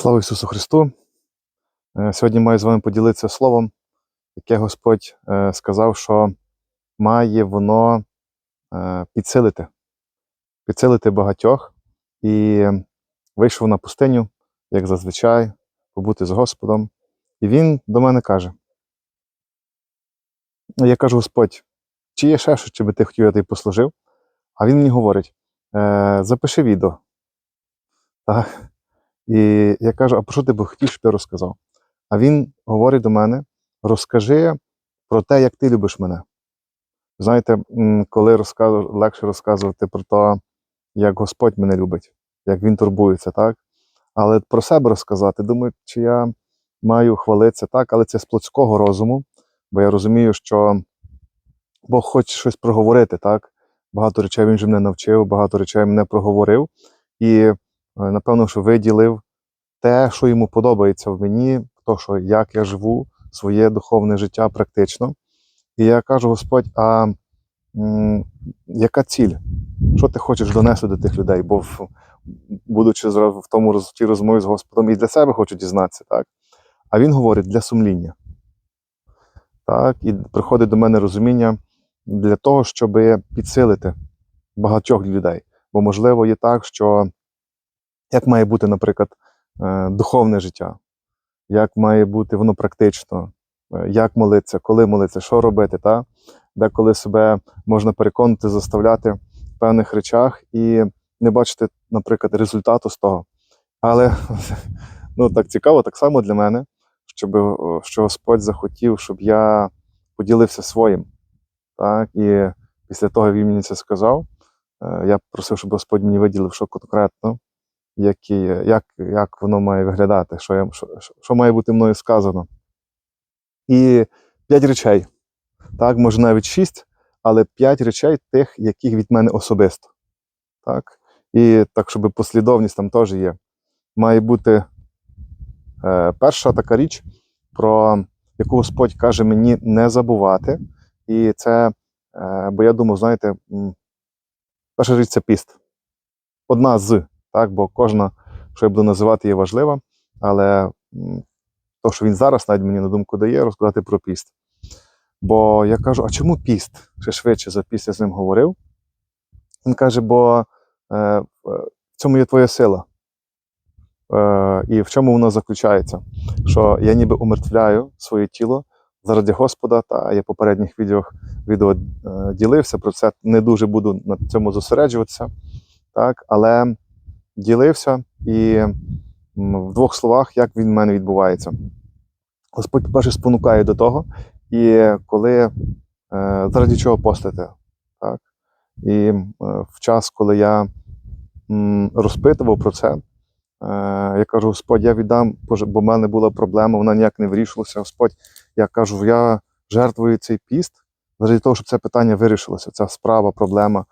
Слава Ісусу Христу! Е, Сьогодні маю з вами поділитися словом, яке Господь е, сказав, що має воно е, підсилити, підсилити багатьох. І вийшов на пустиню, як зазвичай, побути з Господом. І він до мене каже: я кажу, Господь, чи є ще щось, чи би ти хотів, я тобі послужив? А він мені говорить: запиши відео. Так. І я кажу, а про що ти би хотів, щоб я розказав? А він говорить до мене: розкажи про те, як ти любиш мене. Знаєте, коли розказу, легше розказувати про те, як Господь мене любить, як Він турбується, так? Але про себе розказати, думаю, чи я маю хвалитися так, але це з плотського розуму, бо я розумію, що Бог хоче щось проговорити, так? Багато речей він же мене навчив, багато речей мене проговорив. І напевно, що виділив те, що йому подобається в мені, то, що як я живу своє духовне життя практично. І я кажу, Господь, а м, яка ціль? Що ти хочеш донести до тих людей? Бо в, будучи в тому в тій розмові з Господом, і для себе хочу дізнатися, так? А він говорить для сумління. Так, і приходить до мене розуміння для того, щоб підсилити багатьох людей. Бо, можливо, є так, що як має бути, наприклад, е, духовне життя, як має бути воно практично, е, як молитися, коли молитися, що робити, та? деколи себе можна переконати, заставляти в певних речах і не бачити, наприклад, результату з того. Але ну, так цікаво, так само для мене, щоб, що Господь захотів, щоб я поділився своїм. Так? І після того, як він мені це сказав, е, я просив, щоб Господь мені виділив, що конкретно які, як, як воно має виглядати, що, я, що, що- має бути мною сказано. І п'ять речей. Так, може навіть шість, але п'ять речей тих, яких від мене особисто. Так? І так, щоб послідовність там теж є. Має бути е, перша така річ, про яку Господь каже мені не забувати. І це, е, бо я думаю, знаєте, перша річ це піст. Одна з так, бо кожна, що я буду називати, є важлива, але то, що він зараз навіть мені на думку дає, розказати про піст. Бо я кажу, а чому піст? Ще швидше за піст я з ним говорив. Він каже, бо е, в цьому є твоя сила. Е, і в чому воно заключається? Що я ніби умертвляю своє тіло заради Господа, та я в попередніх відео, відео е, ділився про це, не дуже буду на цьому зосереджуватися. Так, але ділився і в двох словах, як він в мене відбувається. Господь, по-перше, спонукає до того, і коли е, заради чого постити. Так? І в час, коли я розпитував про це, е, я кажу: Господь, я віддам, бо в мене була проблема, вона ніяк не вирішилася. Господь, я кажу, я жертвую цей піст заради того, щоб це питання вирішилося, ця справа, проблема.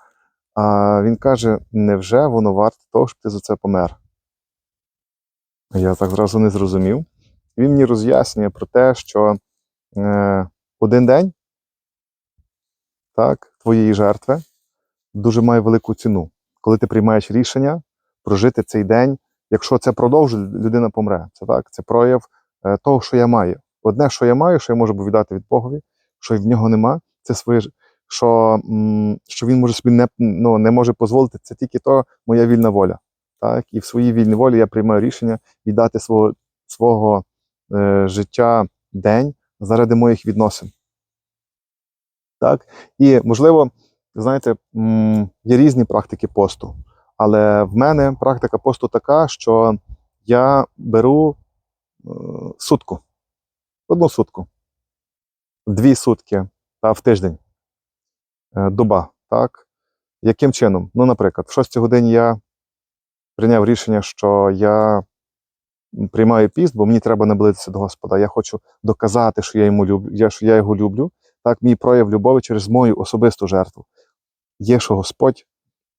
А він каже: невже воно варте того, щоб ти за це помер? Я так зразу не зрозумів. Він мені роз'яснює про те, що е, один день так, твоєї жертви дуже має велику ціну. Коли ти приймаєш рішення прожити цей день, якщо це продовжить, людина помре. Це так, це прояв е, того, що я маю. Одне, що я маю, що я можу віддати від Богові, що в нього нема, це своє що, що він може собі не, ну, не може дозволити, це тільки то моя вільна воля. Так? І в своїй вільній волі я приймаю рішення віддати свого, свого е, життя день заради моїх відносин. Так? І, можливо, знаєте, є різні практики посту, але в мене практика посту така, що я беру е, сутку, одну сутку, дві сутки та в тиждень, доба. Так? Яким чином? Ну, наприклад, в 6 годині я прийняв рішення, що я приймаю піст, бо мені треба наблизитися до Господа. Я хочу доказати, що я йому люблю, я, що я його люблю. Так, мій прояв любові через мою особисту жертву. Є, що Господь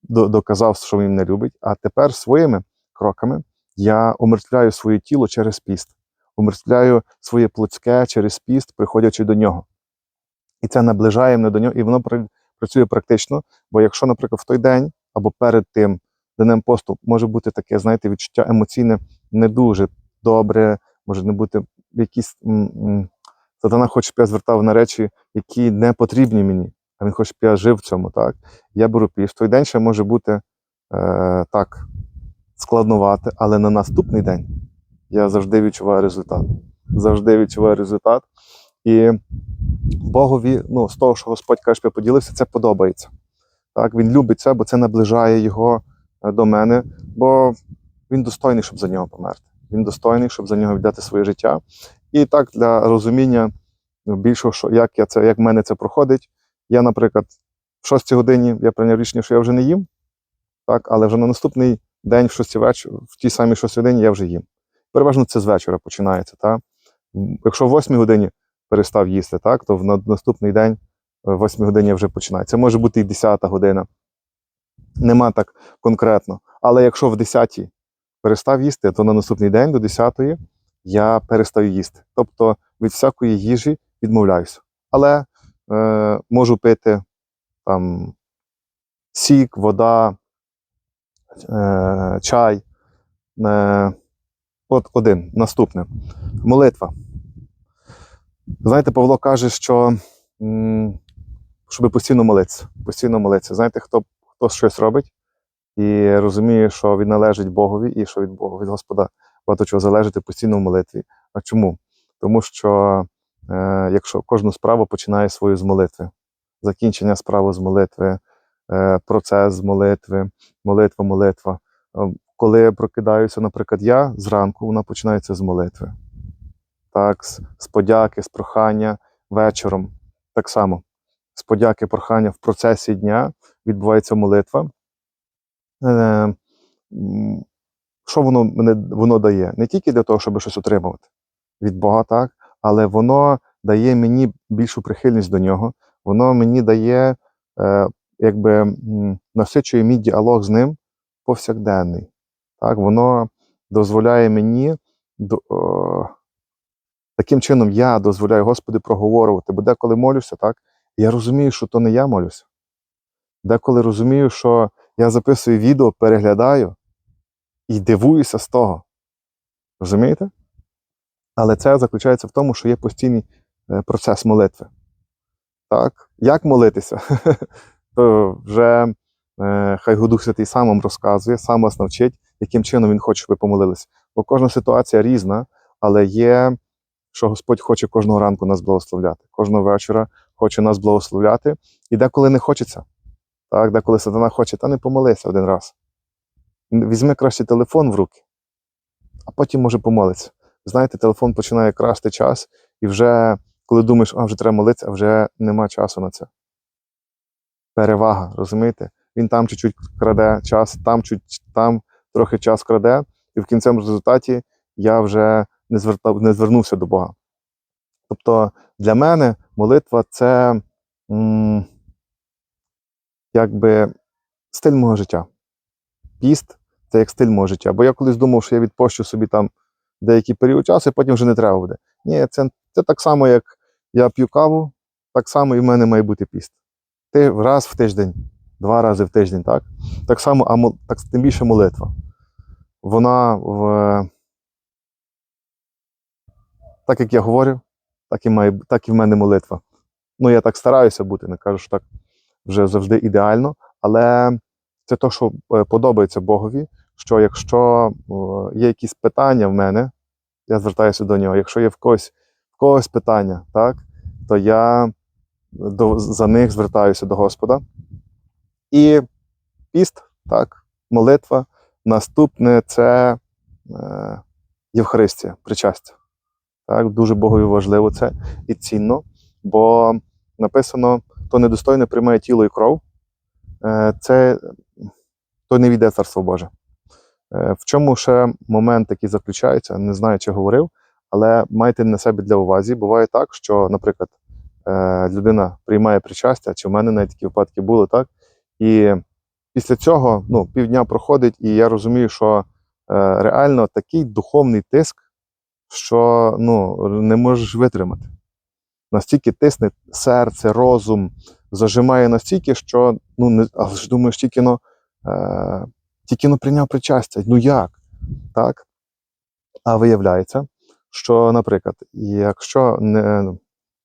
доказав, що він мене любить, а тепер своїми кроками я умертвляю своє тіло через піст, умертвляю своє плотське через піст, приходячи до нього. І це наближає мене до нього, і воно працює практично. Бо якщо, наприклад, в той день або перед тим днем посту може бути таке, знаєте, відчуття емоційне не дуже добре, може не бути якісь. Сатана хоче, щоб я звертав на речі, які не потрібні мені, а він хоче, щоб я жив в цьому. Так? Я беру піст. Той день ще може бути е, так складнувати, але на наступний день я завжди відчуваю результат. Завжди відчуваю результат. І Богові, ну, з того, що Господь каже, що поділився, це подобається. Так, він любить це, бо це наближає його е, до мене, бо він достойний, щоб за нього померти. Він достойний, щоб за нього віддати своє життя. І так, для розуміння ну, більшого, що як я це, як в мене це проходить. Я, наприклад, в 6 годині я прийняв рішення, що я вже не їм, так, але вже на наступний день, в 6 вечора, в тій самій 6 годині я вже їм. Переважно це з вечора починається. Так? Якщо в 8 годині перестав їсти, так, то в наступний день, в 8 годині я вже починаю. Це може бути і 10 година. Нема так конкретно. Але якщо в 10 перестав їсти, то на наступний день до 10 я перестаю їсти. Тобто від всякої їжі відмовляюся. Але е, можу пити там сік, вода, е, чай. Е, от один. Наступне. Молитва. Знаєте, Павло каже, що щоб постійно молитися. Постійно молитися. Знаєте, хто, хто щось робить і розуміє, що він належить Богові, і що від Бога, від Господа багато чого залежить постійно в молитві. А чому? Тому що е, якщо кожну справу починає свою з молитви, закінчення справи з молитви, е, процес з молитви, молитва, молитва. Е, Коли я прокидаюся, наприклад, я зранку, вона починається з молитви. Так, з, подяки, з прохання вечором. Так само, з подяки, прохання в процесі дня відбувається молитва. Е, що воно мене воно дає? Не тільки для того, щоб щось отримувати від Бога, так, але воно дає мені більшу прихильність до нього, воно мені дає, е, якби насичує мій діалог з ним повсякденний. Так, воно дозволяє мені до, таким чином я дозволяю Господи проговорювати. Бо деколи молюся, так, я розумію, що то не я молюся. Деколи розумію, що я записую відео, переглядаю і дивуюся з того. Розумієте? Але це заключається в тому, що є постійний е, процес молитви. Так? Як молитися? То вже е, хай Дух Святий сам вам розказує, сам вас навчить, яким чином він хоче, щоб ви помолилися. Бо кожна ситуація різна, але є, що Господь хоче кожного ранку нас благословляти, кожного вечора хоче нас благословляти, і деколи не хочеться. Так, деколи сатана хоче, та не помолися один раз. Візьми краще телефон в руки, а потім може помолиться. Знаєте, телефон починає красти час, і вже коли думаєш, а вже треба молитися, а вже нема часу на це. Перевага, розумієте? Він там чуть-чуть краде час, там чуть там трохи час краде, і в кінцевому результаті я вже не звертав, не звернувся до Бога. Тобто для мене молитва це м, якби стиль мого життя. Піст це як стиль мого життя. Бо я колись думав, що я відпощу собі там деякий період часу, і потім вже не треба буде. Ні, це, це так само, як я п'ю каву, так само і в мене має бути піст. Ти раз в тиждень, два рази в тиждень, так? Так само, а так, тим більше молитва. Вона в. Так як я говорю, так і, має, так і в мене молитва. Ну, я так стараюся бути, не кажу, що так вже завжди ідеально, але це те, що е, подобається Богові, що якщо є якісь питання в мене, я звертаюся до нього. Якщо є в когось, в когось питання, так, то я до, за них звертаюся до Господа. І піст, так, молитва. Наступне це е, Євхаристія, причастя. Так, дуже Богові важливо це і цінно, бо написано: хто недостойно приймає тіло і кров, е, це то не війде царство Боже. Е, В чому ще момент такий заключається, не знаю, чи говорив, але майте на себе для увазі. Буває так, що, наприклад, е, людина приймає причастя, чи в мене навіть такі випадки були, так? І після цього ну, півдня проходить, і я розумію, що реально такий духовний тиск, що ну, не можеш витримати. Настільки тисне серце, розум, зажимає настільки, що ну, не, але ж думаєш, тільки но, е, тільки но прийняв причастя. Ну як? Так? А виявляється, що, наприклад, якщо не,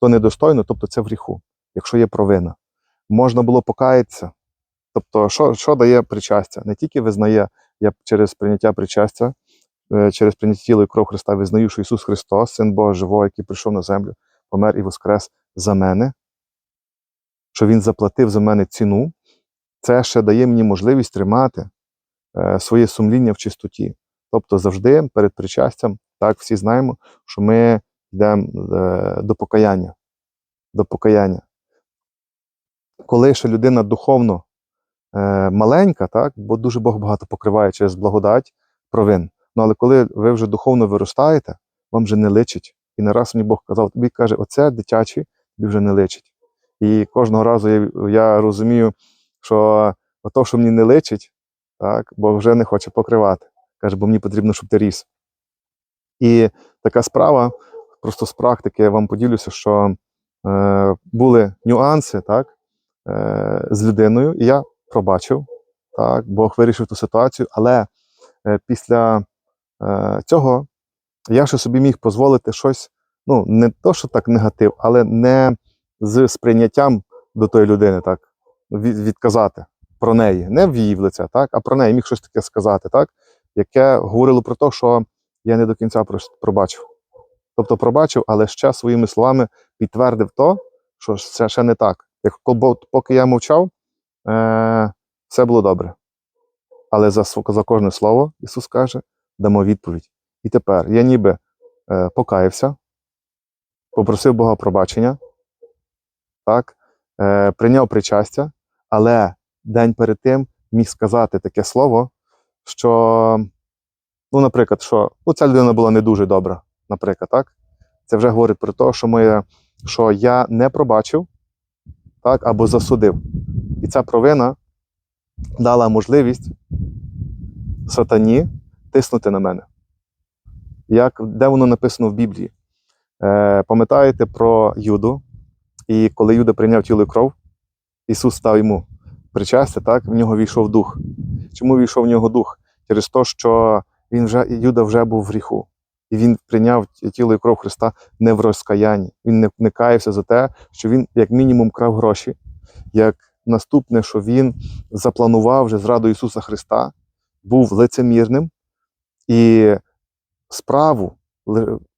то недостойно, тобто це в гріху, якщо є провина, можна було покаятися. Тобто, що, що дає причастя? Не тільки визнає, я через прийняття причастя, через прийняття і кров Христа визнаю, що Ісус Христос, Син Бога Живого, який прийшов на землю, помер і воскрес за мене, що Він заплатив за мене ціну, це ще дає мені можливість тримати е, своє сумління в чистоті. Тобто завжди перед причастям, так всі знаємо, що ми йдемо е, до покаяння. До покаяння. Коли ще людина духовно е, маленька, так, бо дуже Бог багато покриває через благодать провин. Ну але коли ви вже духовно виростаєте, вам вже не личить. І не раз мені Бог казав, тобі каже, оце дитяче тобі вже не личить. І кожного разу я, я розумію, що то, що мені не личить, так, Бог вже не хоче покривати. Каже, бо мені потрібно, щоб ти ріс. І така справа, просто з практики я вам поділюся, що е, були нюанси так, е, з людиною, і я пробачив, так, Бог вирішив ту ситуацію, але е, після цього я ще собі міг дозволити щось, ну, не то, що так негатив, але не з сприйняттям до тої людини, так, відказати про неї, не в її в лице, так, а про неї міг щось таке сказати, так, яке говорило про те, що я не до кінця пробачив. Тобто пробачив, але ще своїми словами підтвердив то, що це ще не так. Як поки я мовчав, е, все було добре. Але за, за кожне слово Ісус каже, дамо відповідь. І тепер я ніби е, покаявся, попросив Бога пробачення, так, е, прийняв причастя, але день перед тим міг сказати таке слово, що, ну, наприклад, що ну, ця людина була не дуже добра, наприклад, так? Це вже говорить про те, що, ми, що я не пробачив так, або засудив. І ця провина дала можливість сатані тиснути на мене. Як, де воно написано в Біблії? Е, пам'ятаєте про Юду? І коли Юда прийняв тіло і кров, Ісус став йому причастя, так, в нього війшов дух. Чому війшов в нього дух? Через те, що він вже, Юда вже був в гріху. І він прийняв тіло і кров Христа не в розкаянні. Він не, не каявся за те, що він, як мінімум, крав гроші. Як наступне, що він запланував вже зраду Ісуса Христа, був лицемірним, і справу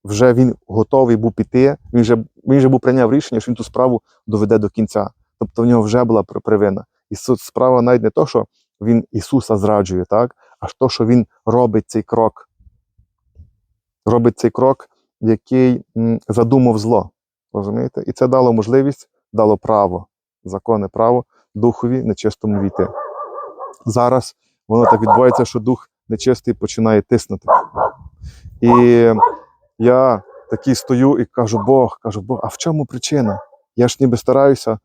вже він готовий був піти. Він вже, він вже був прийняв рішення, що він ту справу доведе до кінця. Тобто в нього вже була провина. І справа навіть не то, що він Ісуса зраджує, так, аж то, що він робить цей крок. Робить цей крок, який задумав зло. Розумієте? І це дало можливість, дало право, законне право духові нечистому війти. Зараз воно так відбувається, що дух нечистий починає тиснути. І я такий стою і кажу: Бог, кажу, Бог, а в чому причина? Я ж ніби стараюся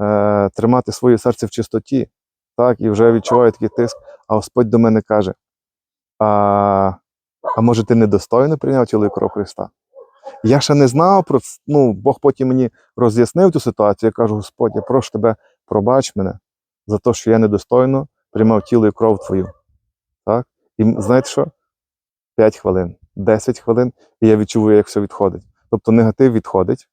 е, тримати своє серце в чистоті, так, і вже відчуваю такий тиск, а Господь до мене каже: а, а може, ти недостойно прийняв тіло і кров Христа? Я ще не знав про ц- ну, Бог потім мені роз'яснив цю ситуацію. Я кажу: Господь, я прошу тебе, пробач мене за те, що я недостойно приймав тіло і кров твою. І знаєте що? 5 хвилин, 10 хвилин, і я відчуваю, як все відходить. Тобто негатив відходить,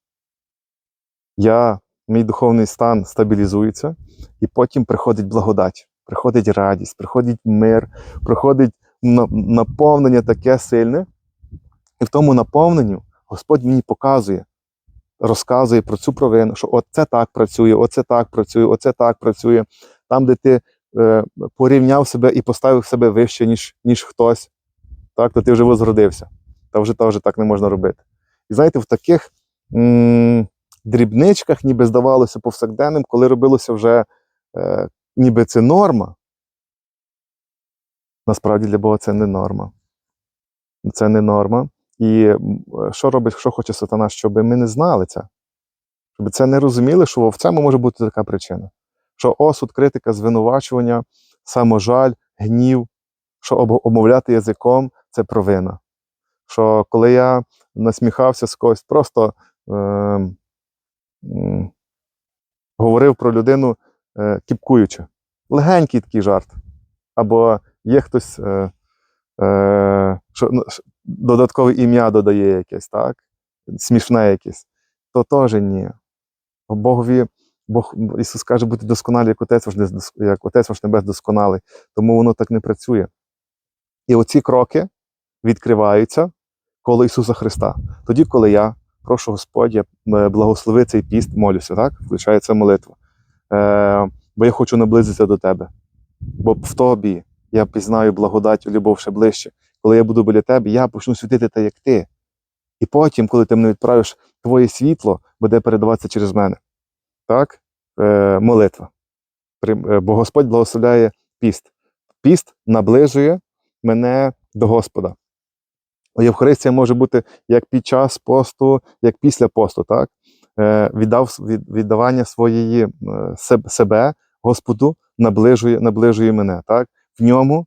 я, мій духовний стан стабілізується, і потім приходить благодать, приходить радість, приходить мир, приходить на- наповнення таке сильне. І в тому наповненню Господь мені показує, розказує про цю провину, що оце так працює, оце так працює, оце так працює. Там, де ти порівняв себе і поставив себе вище, ніж, ніж хтось, так, то ти вже возгордився. Та вже, та вже так не можна робити. І знаєте, в таких м- дрібничках, ніби здавалося повсякденним, коли робилося вже е, ніби це норма. Насправді для Бога це не норма. Це не норма. І що робить, що хоче сатана, щоб ми не знали це, щоб це не розуміли, що в цьому може бути така причина. Що осуд, критика, звинувачування, саможаль, гнів, що обмовляти язиком це провина. Що коли я насміхався з когось, просто е, м, говорив про людину е, кіпкуючи. Легенький такий жарт. Або є хтось, е, е, що ну, додаткове ім'я додає якесь, так? Смішне якесь, то теж ні. Бо Богові, Бог, Ісус каже, бути досконалий, як Отець ваш, як Отець ваш Небес досконалий. Тому воно так не працює. І оці кроки відкриваються коло Ісуса Христа. Тоді, коли я прошу Господь, я е, благослови цей піст, молюся, так? Включається молитва. Е, бо я хочу наблизитися до тебе. Бо в тобі я пізнаю благодать, любов ще ближче. Коли я буду біля тебе, я почну світити так, як ти. І потім, коли ти мене відправиш, твоє світло буде передаватися через мене. Так? Е, молитва. Е, Бо Господь благословляє піст. Піст наближує мене до Господа. Євхаристія може бути як під час посту, як після посту, так? Е, віддав, від, віддавання своєї себе Господу наближує, наближує мене. Так? В ньому,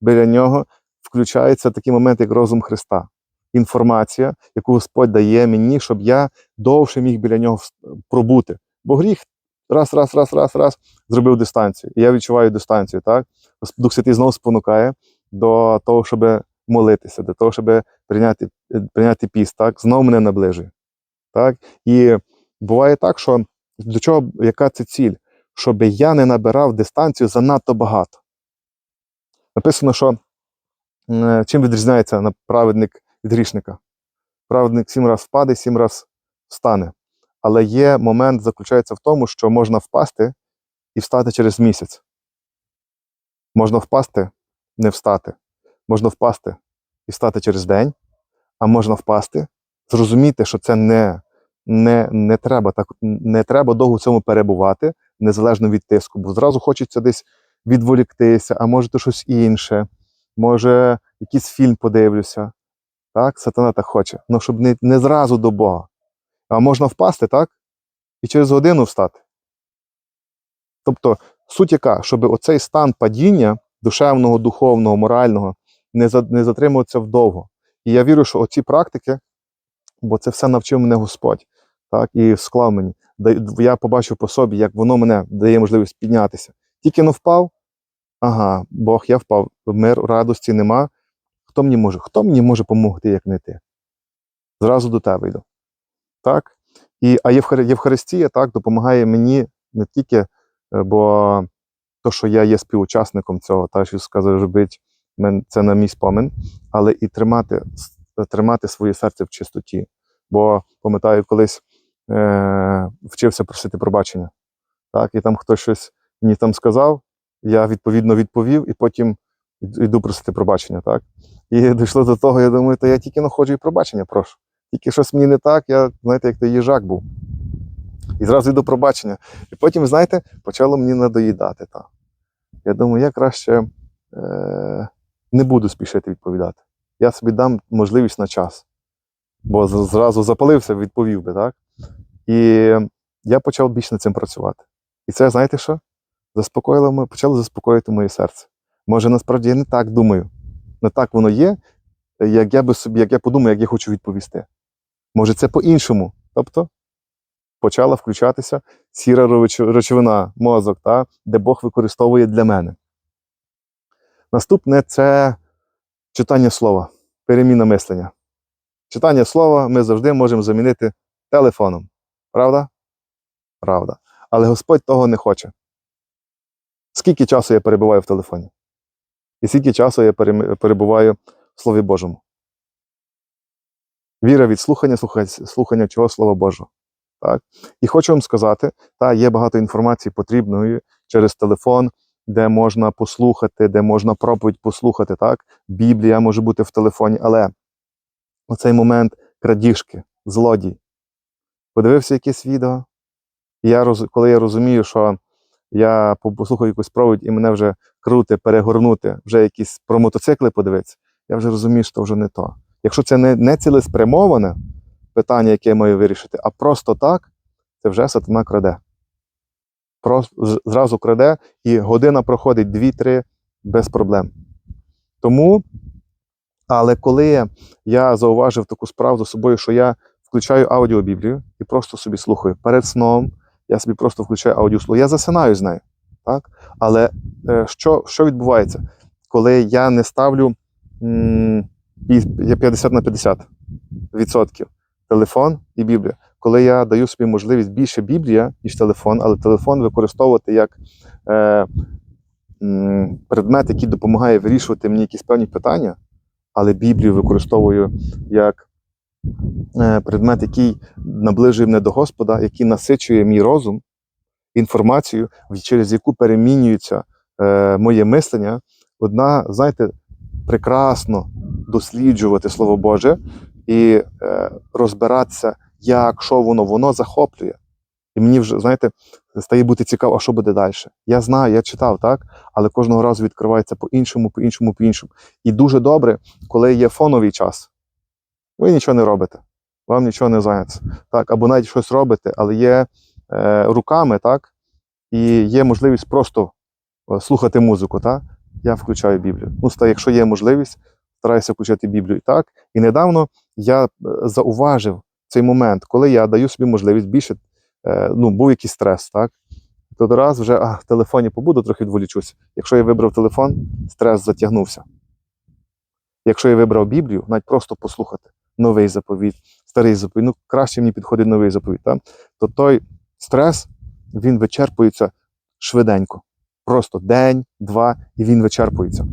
біля нього, включається такий момент, як розум Христа. Інформація, яку Господь дає мені, щоб я довше міг біля нього пробути. Бо гріх раз, раз, раз, раз, раз зробив дистанцію. І я відчуваю дистанцію. Так? Дух Святий знову спонукає до того, щоб молитися, до того, щоб прийняти, е, прийняти піст, так? знову мене наближує. Так? І буває так, що до чого, яка це ціль? Щоб я не набирав дистанцію занадто багато. Написано, що е, чим відрізняється праведник від грішника? Праведник сім раз впаде, сім раз встане. Але є момент, заключається в тому, що можна впасти і встати через місяць. Можна впасти, не встати. Можна впасти і встати через день, а можна впасти, зрозуміти, що це не, не, не, треба так, не треба довго в цьому перебувати, незалежно від тиску, бо зразу хочеться десь відволіктися, а може то щось інше, може якийсь фільм подивлюся. Так, сатана так хоче. Ну, щоб не, не зразу до Бога. А можна впасти, так? І через годину встати. Тобто, суть яка, щоб оцей стан падіння душевного, духовного, морального не, затримуватися вдовго. І я вірю, що оці практики, бо це все навчив мене Господь, так, і склав мені. Я побачив по собі, як воно мене дає можливість піднятися. Тільки не впав, ага, Бог, я впав, мир, радості нема. Хто мені може? Хто мені може допомогти, як не ти? Зразу до тебе йду. Так? І, а Євхар- Євхаристія так, допомагає мені не тільки, е, бо то, що я є співучасником цього, та що сказав, робить це на мій спомин, але і тримати, тримати своє серце в чистоті. Бо пам'ятаю, колись е, вчився просити пробачення. Так, і там хтось щось мені там сказав, я відповідно відповів, і потім йду просити пробачення. Так? І дійшло до того, я думаю, то я тільки находжу і пробачення прошу. Тільки щось мені не так, я, знаєте, як той їжак був. І зразу йду пробачення. І потім, знаєте, почало мені надоїдати. Та. Я думаю, я краще е, не буду спішити відповідати. Я собі дам можливість на час. Бо зразу запалився, відповів би, так? І я почав більше над цим працювати. І це, знаєте що? Заспокоїло почало заспокоїти моє серце. Може, насправді я не так думаю. Не так воно є, як я би собі, як я подумаю, як я хочу відповісти. Може, це по-іншому. Тобто почала включатися сіра речовина, мозок, та, де Бог використовує для мене. Наступне це читання слова, переміна мислення. Читання слова ми завжди можемо замінити телефоном. Правда? Правда. Але Господь того не хоче. Скільки часу я перебуваю в телефоні? І скільки часу я перебуваю в Слові Божому? Віра від слухання, слухання, слухання чого Слова Божого. Так? І хочу вам сказати, та, є багато інформації потрібної через телефон, де можна послухати, де можна проповідь послухати. Так? Біблія може бути в телефоні, але оцей момент крадіжки, злодій. Подивився якесь відео, і я роз... коли я розумію, що я послухаю якусь проповідь і мене вже крути, перегорнути, вже якісь про мотоцикли подивитися, я вже розумію, що це вже не то. Якщо це не, не цілеспрямоване питання, яке я маю вирішити, а просто так, це вже сатана краде. Просто зразу краде, і година проходить 2-3 без проблем. Тому, але коли я зауважив таку справу за собою, що я включаю аудіобіблію і просто собі слухаю перед сном, я собі просто включаю аудіослуху. Я засинаю з нею. Так? Але е, що, що відбувається, коли я не ставлю м, Є 50 на 50 відсотків. Телефон і Біблія. Коли я даю собі можливість більше Біблія, ніж телефон, але телефон використовувати як е, предмет, який допомагає вирішувати мені якісь певні питання, але Біблію використовую як е, предмет, який наближує мене до Господа, який насичує мій розум інформацією, в- через яку перемінюється е, моє мислення. Одна, знаєте, прекрасно досліджувати Слово Боже і е, розбиратися, як, що воно, воно захоплює. І мені вже, знаєте, стає бути цікаво, а що буде далі. Я знаю, я читав, так, але кожного разу відкривається по-іншому, по-іншому, по-іншому. І дуже добре, коли є фоновий час. Ви нічого не робите, вам нічого не зайняться. Так, або навіть щось робите, але є е, руками, так, і є можливість просто е, слухати музику, так, я включаю Біблію. Ну, якщо є можливість, стараюся включати Біблію. Так, і недавно я е, зауважив цей момент, коли я даю собі можливість більше, е, ну, був якийсь стрес, так? Тут раз вже а, в телефоні побуду, трохи відволічусь. Якщо я вибрав телефон, стрес затягнувся. Якщо я вибрав Біблію, навіть просто послухати новий заповіт, старий заповіт, ну краще мені підходить новий заповіт, так? то той стрес він вичерпується швиденько. Просто день, два, і він вичерпується.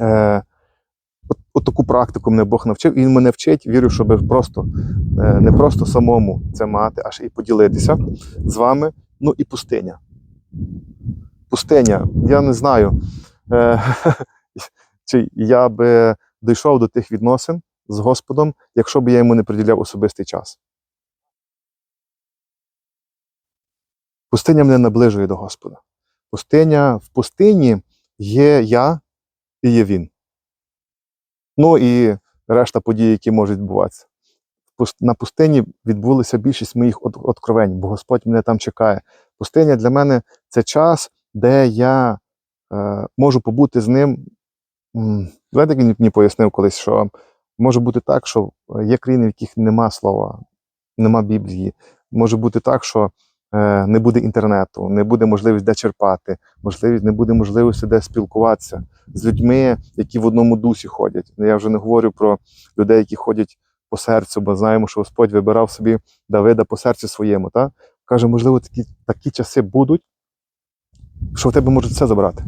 Е, от, от таку практику мене Бог навчив, і він мене вчить, вірю, щоб просто е, не просто самому це мати, аж і поділитися з вами. Ну і пустиня. Пустиня, я не знаю, е, чи я би дійшов до тих відносин з Господом, якщо б я йому не приділяв особистий час. Пустиня мене наближує до Господа. Пустиня в пустині є я і є він. Ну і решта подій, які можуть відбуватися. На пустині відбулася більшість моїх откровень, бо Господь мене там чекає. Пустиня для мене це час, де я е, можу побути з ним. Він мені пояснив колись, що може бути так, що є країни, в яких нема слова, нема Біблії. Може бути так, що е, не буде інтернету, не буде можливості де черпати, можливість, не буде можливості де спілкуватися з людьми, які в одному дусі ходять. Я вже не говорю про людей, які ходять по серцю, бо знаємо, що Господь вибирав собі Давида по серцю своєму. Та? Каже, можливо, такі, такі часи будуть, що в тебе можуть все забрати.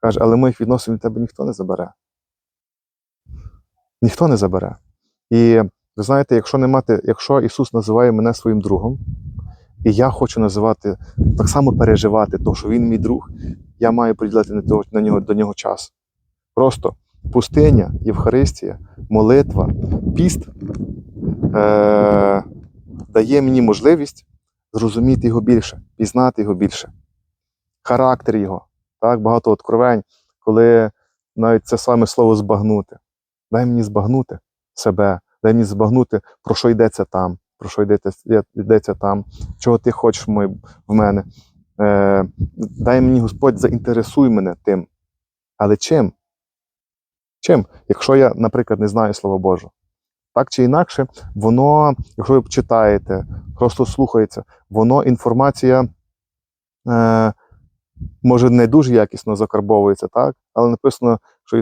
Каже, але моїх відносин від тебе ніхто не забере. Ніхто не забере. І ви знаєте, якщо не мати, якщо Ісус називає мене своїм другом, і я хочу називати, так само переживати, то, що Він мій друг, я маю приділяти на, того, на нього, до нього час. Просто пустиня, Євхаристія, молитва, піст е- дає мені можливість зрозуміти його більше, пізнати його більше, характер його. Так, багато откровень, коли навіть це саме слово збагнути. Дай мені збагнути себе, дай мені збагнути, про що йдеться там, про що йдеться, йдеться там, чого ти хочеш в мене. Е, дай мені Господь, заінтересуй мене тим. Але чим? Чим? Якщо я, наприклад, не знаю Слова Божого. Так чи інакше, воно, якщо ви читаєте, просто слухаєте, воно інформація е, може не дуже якісно закарбовується, так? але написано, що,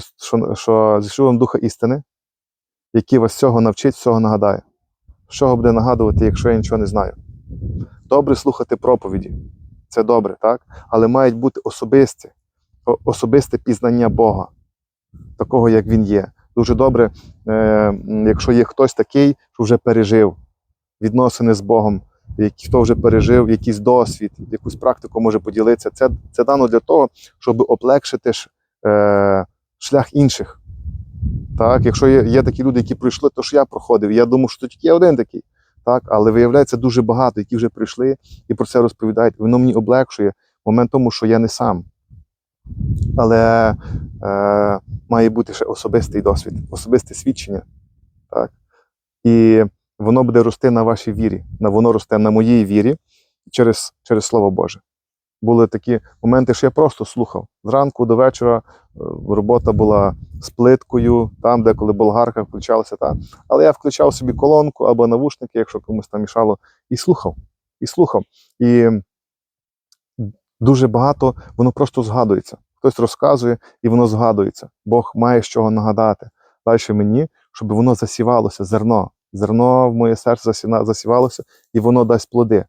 що, що вам Духа істини, який вас всього навчить, всього нагадає. Що буде нагадувати, якщо я нічого не знаю? Добре слухати проповіді. Це добре, так? Але мають бути особисті, особисте пізнання Бога, такого, як Він є. Дуже добре, е, якщо є хтось такий, що вже пережив відносини з Богом, хто вже пережив якийсь досвід, якусь практику може поділитися. Це, це дано для того, щоб облегшити е, шлях інших. Так, якщо є, є такі люди, які пройшли, то що я проходив. Я думав, що тільки я один такий. Так, але виявляється дуже багато, які вже прийшли і про це розповідають. Воно мені облегшує момент тому, що я не сам. Але е, має бути ще особистий досвід, особисте свідчення. Так? І воно буде рости на вашій вірі. Воно росте на моїй вірі через, через Слово Боже. Були такі моменти, що я просто слухав. Зранку до вечора робота була з плиткою, там, де коли болгарка включалася, та. але я включав собі колонку або навушники, якщо комусь там мішало, і слухав. І слухав. І дуже багато воно просто згадується. Хтось розказує, і воно згадується. Бог має з чого нагадати. далі мені, щоб воно засівалося, зерно. Зерно в моє серце засівалося, і воно дасть плоди.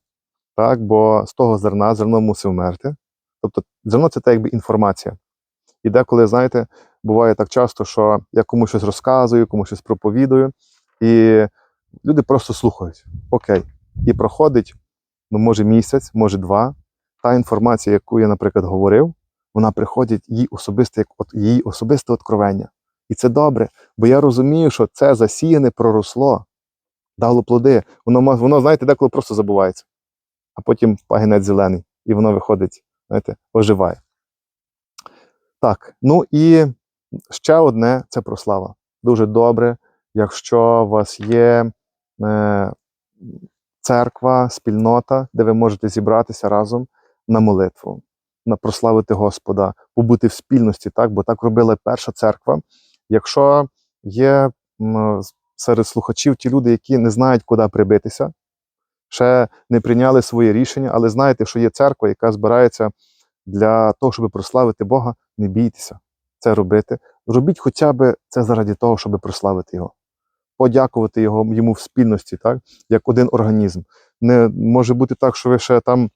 Так? Бо з того зерна зерно мусить вмерти. Тобто зерно це так якби інформація. І деколи, знаєте, буває так часто, що я комусь щось розказую, комусь щось проповідую, і люди просто слухають. Окей. І проходить, ну, може, місяць, може два. Та інформація, яку я, наприклад, говорив, вона приходить їй особисте, як от її особисте откровення. І це добре, бо я розумію, що це засіяне проросло, дало плоди. Воно, воно, знаєте, деколи просто забувається. А потім пагінець зелений, і воно виходить, знаєте, оживає. Так, ну і ще одне це прослава. Дуже добре, якщо у вас є е, церква, спільнота, де ви можете зібратися разом на молитву, на прославити Господа, побути в спільності, так? бо так робила перша церква. Якщо є м, серед слухачів ті люди, які не знають, куди прибитися, ще не прийняли своє рішення, але знаєте, що є церква, яка збирається для того, щоб прославити Бога, не бійтеся це робити. Робіть хоча б це заради того, щоб прославити Його, подякувати його, йому в спільності, так? як один організм. Не може бути так, що ви ще там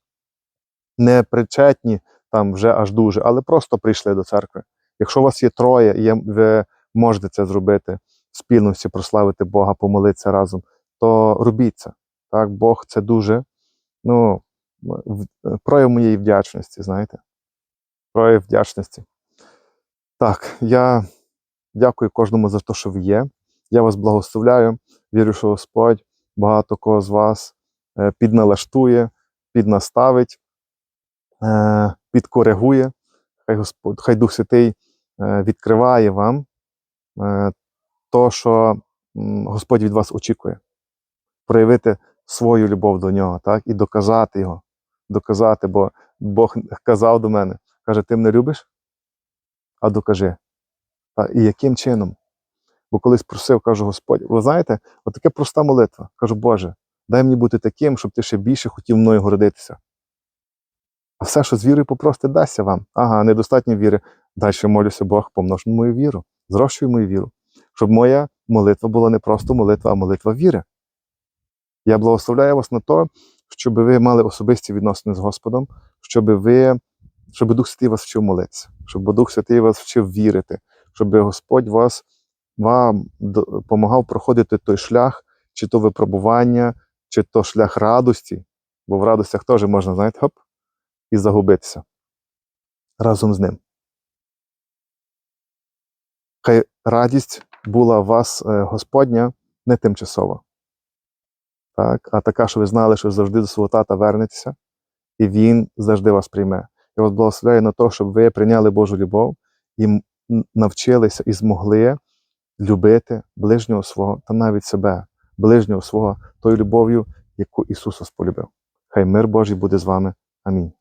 не причетні, там вже аж дуже, але просто прийшли до церкви. Якщо у вас є троє, є- ви можете це зробити в спільності, прославити Бога, помолитися разом, то робіть це. Так? Бог це дуже ну, прояв моєї вдячності, знаєте. Прояв вдячності. Так, я дякую кожному за те, що ви є. Я вас благословляю. Вірю, що Господь багато кого з вас е, підналаштує, піднаставить, е, підкоригує. Хай Господь, хай Дух Святий е, відкриває вам е, то, що Господь від вас очікує. Проявити свою любов до нього, так, і доказати його. Доказати, бо Бог казав до мене, каже, ти мене любиш? А докажи. Та, і яким чином? Бо колись просив, кажу, Господь, ви знаєте, отаке проста молитва. Кажу, Боже, дай мені бути таким, щоб ти ще більше хотів мною гордитися. А все, що з вірою попросите, дасться вам. Ага, недостатньо віри. Далі молюся, Бог, помнож мою віру, зрощуй мою віру. Щоб моя молитва була не просто молитва, а молитва віри. Я благословляю вас на те, щоб ви мали особисті відносини з Господом, щоб ви, щоб Дух Святий вас вчив молитися, щоб Дух Святий вас вчив вірити, щоб Господь вас вам допомагав проходити той шлях, чи то випробування, чи то шлях радості, бо в радостях теж можна, знаєте, хоп, і загубитися разом з ним. Хай радість була у вас е, Господня не тимчасова, так, а така, що ви знали, що завжди до свого тата вернетеся, і він завжди вас прийме. Я вас благословляю на те, щоб ви прийняли Божу любов і навчилися і змогли любити ближнього свого та навіть себе, ближнього свого тою любов'ю, яку Ісус вас полюбив. Хай мир Божий буде з вами. Амінь.